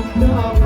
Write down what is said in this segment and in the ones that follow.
No.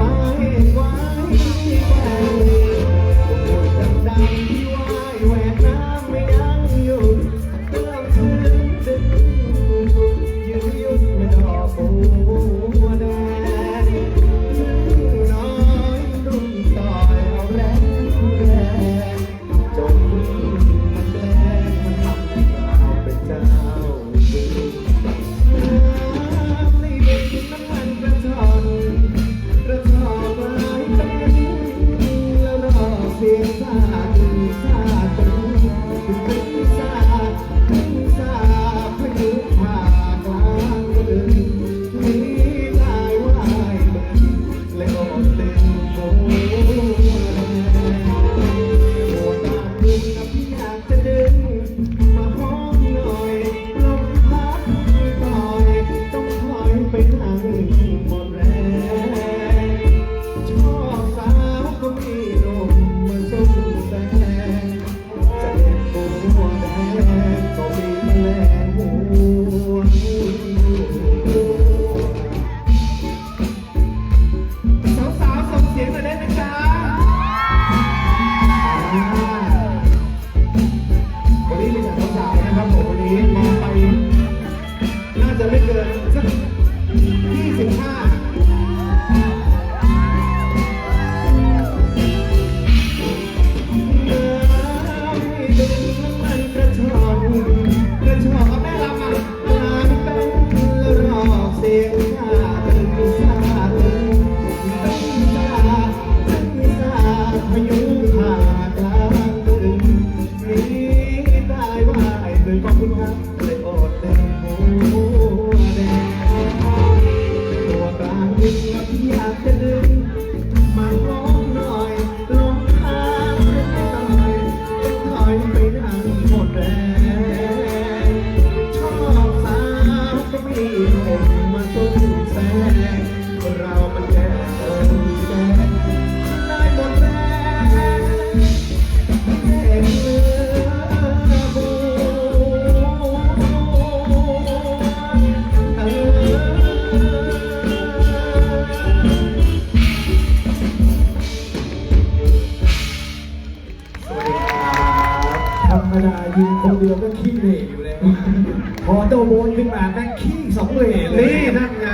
นี่นั่นไง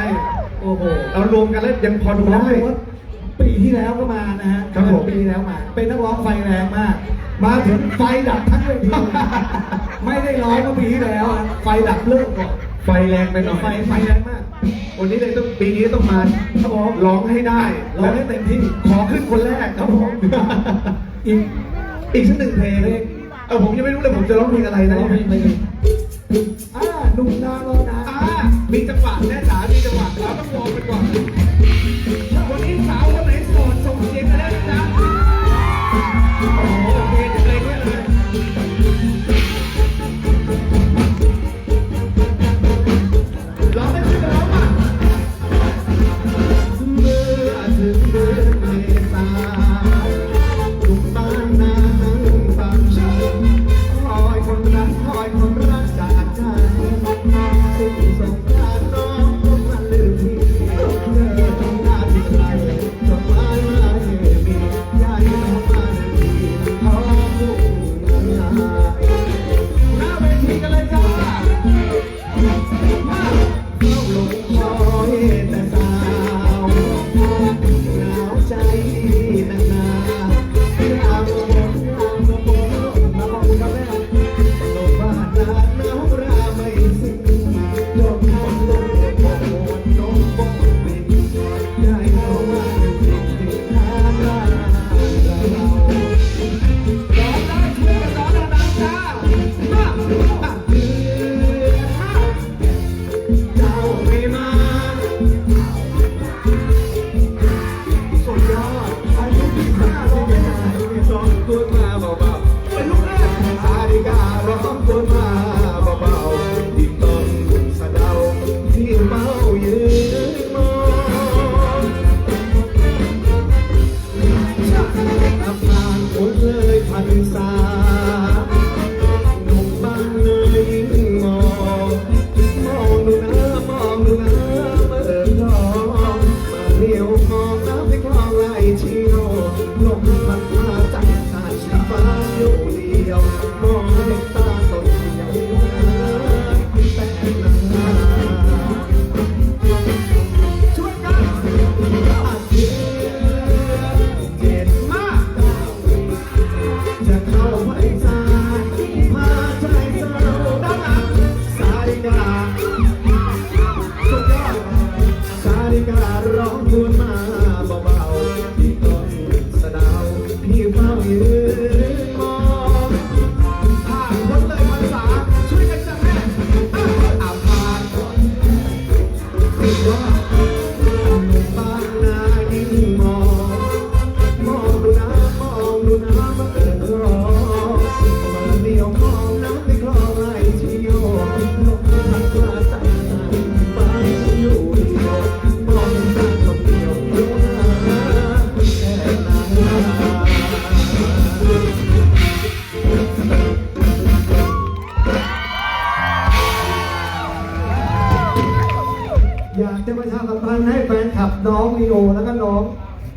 โอ้โหเรารวมกันแล้วยังพอดูได้ ปีที่แล้วก็มานะฮะครับผมปีที่แล้วมา เป็นนักร้องไฟแรงมาก มาถึงไฟดับทั้งเวทีไม่ได้ร้องเมื่ปีที่แล้ว ไฟดับเลิกก่อนไฟแรงไปหน่อยไฟไฟแรงมาก วันนี้เลยต้องปีนี้ต้องมาครับผมร้องให้ได้ร้องให้เต็มที่ ขอขึ้นคนแรกครับผมอีกอีกสักหนึ่งเพลงเออผมยังไม่รู้เลยผมจะร้องเพลงอะไรนะร้องเพลงอะไรอ่าหนุ่มนาร้นา มีจังหวะแน่จ๋ามีจังหวะแล้วต้องวอร์มกัก่อน การร้องทูนมา โอแล้วก็น้อง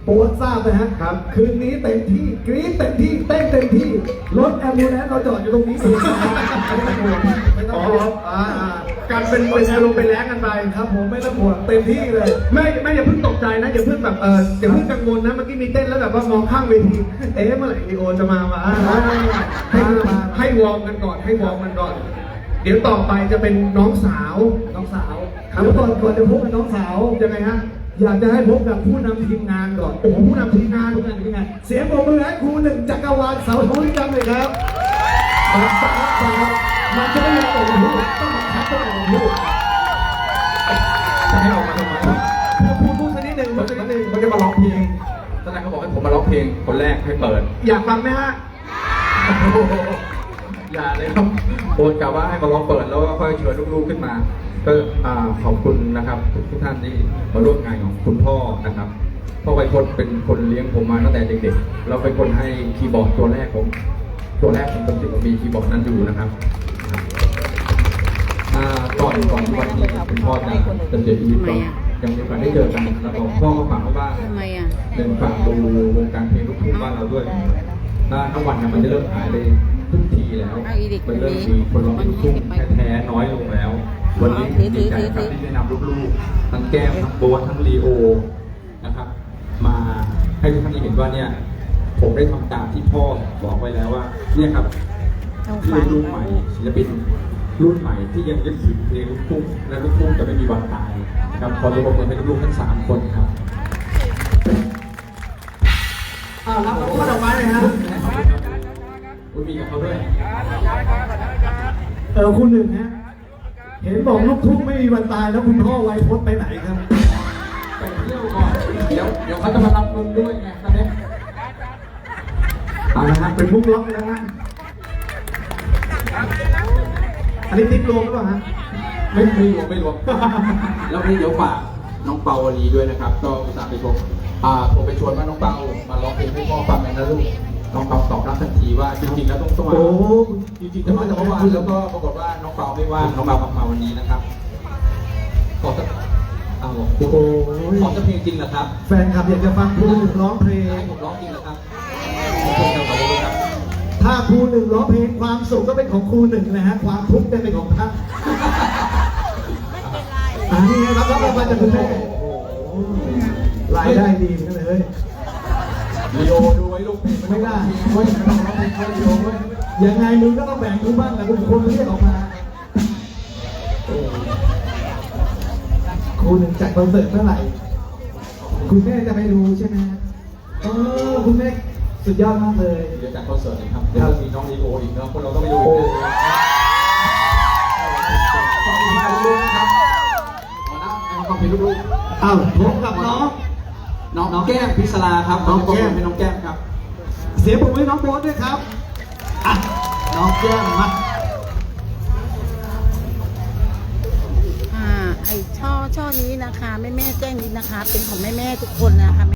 โป๊ตทราบนะฮะครับคืนนี้เต็มที่กรี๊ดเต็มที่เต้นเต็มที่รถแอมบูเลนซ์เราจอดอยู่ตรงนี้เองนะฮะไม่ต้องห่วงไม่ต้องอ๋อห่วงอ่าอ่าการเป็นเป็นอารมณ์เป็นแรงกันไปครับผมไม่ต้องห่วงเต็มที่เลย ไม่ไม่อย่าเพิ่งตกใจนะอย่าเพิ่งแบบเอออย่าเพิ่งกังวลนะเมื่อกี้มีเต้นแล้วแบบว่ามองข้างเวทีเอ๊ะเมื่อไหร่ลีโอจะมาวะให้ให้วอร์มกันก่อนให้วอร์มกันก่อน เดี๋ยวต่อไปจะเป็นน้องสาวน้องสาว เดี๋ยวก่อนก่อนจะพบกับน้องสาวยังไงฮะอยากจะให้พบกับผู้นำทีมงานก่อนโอ้โหผู้นำทีมงานผู้นำทีมงานเสียงปรบมือให้ครูหนึ่งจักรวาลเสาทองจังเลยครับมาฟังฟังมันจะไม่ยอมออกมาพูดต้องบังคับต้องออกมาพูดจะให้ออกมาทำไมพูดพูดสักนิดหนึ่งพูดสักนิดหนึ่งมันจะมาร้องเพลงตอนแรกเขาบอกให้ผมมาร้องเพลงคนแรกให้เปิด อยากฟังไหมฮะอย่าเลยครับโอนกะว่าให้มาร้องเปิดแล้วก็ค่อยเชิญลูกๆขึ้นมา ก็อ่าขอบคุณนะครับทุกท่านที่มาร่วมงานของคุณพ่อนะครับพ่อไวพจน์เป็นคนเลี้ยงผมมาตั้งแต่เด็กๆ เราเป็นคนให้คีย์บอร์ดตัวแรกผมตัวแรกของผมที่ผมมีคีย์บอร์ดนั้นอยู่นะครับอ่าก่อนก่อนที่วันนี้คุณพ่อจะจะเสียชีวิตก็ยังมีโอกาสได้เจอกันแล้วก็พ่อก็ฝากไว้ว่าทำไมอะหนึ่งฝากดูวงการเพลงลูกทุ่งบ้านเราด้วยถ้าทั้งวันเนี่ยมันจะเริ่มหายไป ทุกทีแล้ว เอาอีดิมันเริ่มมีคนร้องเพลงลูกทุ่งแท้ๆน้อยลงแล้ว วันนี้ถือถืดีอใจถือครับถือที่ได้นำลูกๆทั้งแก้มทั้งโบ๊ททั้งลีโอนะครับ มาให้ทุกท่านได้เห็นว่าเนี่ยผมได้ทำตามที่พ่อบอกไว้แล้วว่า เนี่ยครับต้องคือฟังรุ่นใหม่ศิลปินรุ่นใหม่ที่ยังยึดถือเพลงลูกทุ่งและลูกทุ่งจะไม่มีวันตายนะครับขอจะบอกมือให้ลูกๆทั้งสามคนครับอ้าวรับข้อดอกไม้เลยฮะอุ้ ยมีกับเขาด้วยเออคุณหนึ่งฮะเห็นบอกลูกทุ่งไม่มีวันตายแล้วคุณพ่อไวยพจน์ไปไหนครับไปเที่ยวก่อนเดี๋ยวเดี๋ยวเขาจะมารับเงินด้วยไงตอนนี้เอาละฮะเป็นมุกล็อกแล้วฮะอันนี้ติ๊กรวมหรือเปล่าฮะไม่ไม่รวมไม่รวมแล้ววันนี้เดี๋ยวฝากน้องเปาวลีด้วยนะครับ ก็อุตส่าห์ไปชมอ่าผมไปชวนว่าน้องเปามาร้องเพลงให้พ่อฟังกันนะลูก น้องเปาตอบรับทันทีว่าจริงๆแล้วต้องต้องมาโอ้จริงๆจะมาแต่เมื่อวานแล้วก็ปรากฏว่าน้องเปาไม่ว่างน้องเปากลับมาวันนี้นะครับขอสักเอาโอ้โหขอสักเพลงจริงเหรอครับแฟนคลับอยากจะฟังครูหนึ่งร้องเพลงให้ผมร้องจริงเหรอครับขอบคุณครับขอบคุณครับถ้าครูหนึ่งร้องเพลงความสุขก็เป็นของครูหนึ่งนะฮะความทุกข์จะเป็นของท่านอันนี้ไงรับรับรางวัลจากคุณแม่รายได้ดีเหมือนกันเลยลี โอดูไว้ลูกไม่ได้เว้ยไม่ต้องร้องเพลงให้ลีโอเว้ยยังไงมึงก็ต้องแบ่งกูบ้างนะกูคนเรียกออกมาครูหนึ่งจัดคอนเสิร์ตเมื่อไหร่ คุณแม่จะไปดูใช่ไหมเออคุณแม่สุดยอดมากเลยเดี๋ยวจัดคอนเสิร์ตอีกครับเดี๋ยวมีน้องลีโออีกเนาะพวกเราก็ไปดูอีกนะขอบคุณครับลูกนะครับเอานะเอาความเป็นลูกอ้าวพบกับน้อง น้องน้องแก้มพิศลาครับน้องแก้มเป็นน้องแก้มครับ เสียงปรบมือให้น้องโบ๊ทด้วยครับอะน้องแก้มมาอ่าไอช่อช่อนี้นะคะแม่แม่ๆแจ้งนิดนะคะ เป็นของแม่แม่ๆทุกคนนะคะ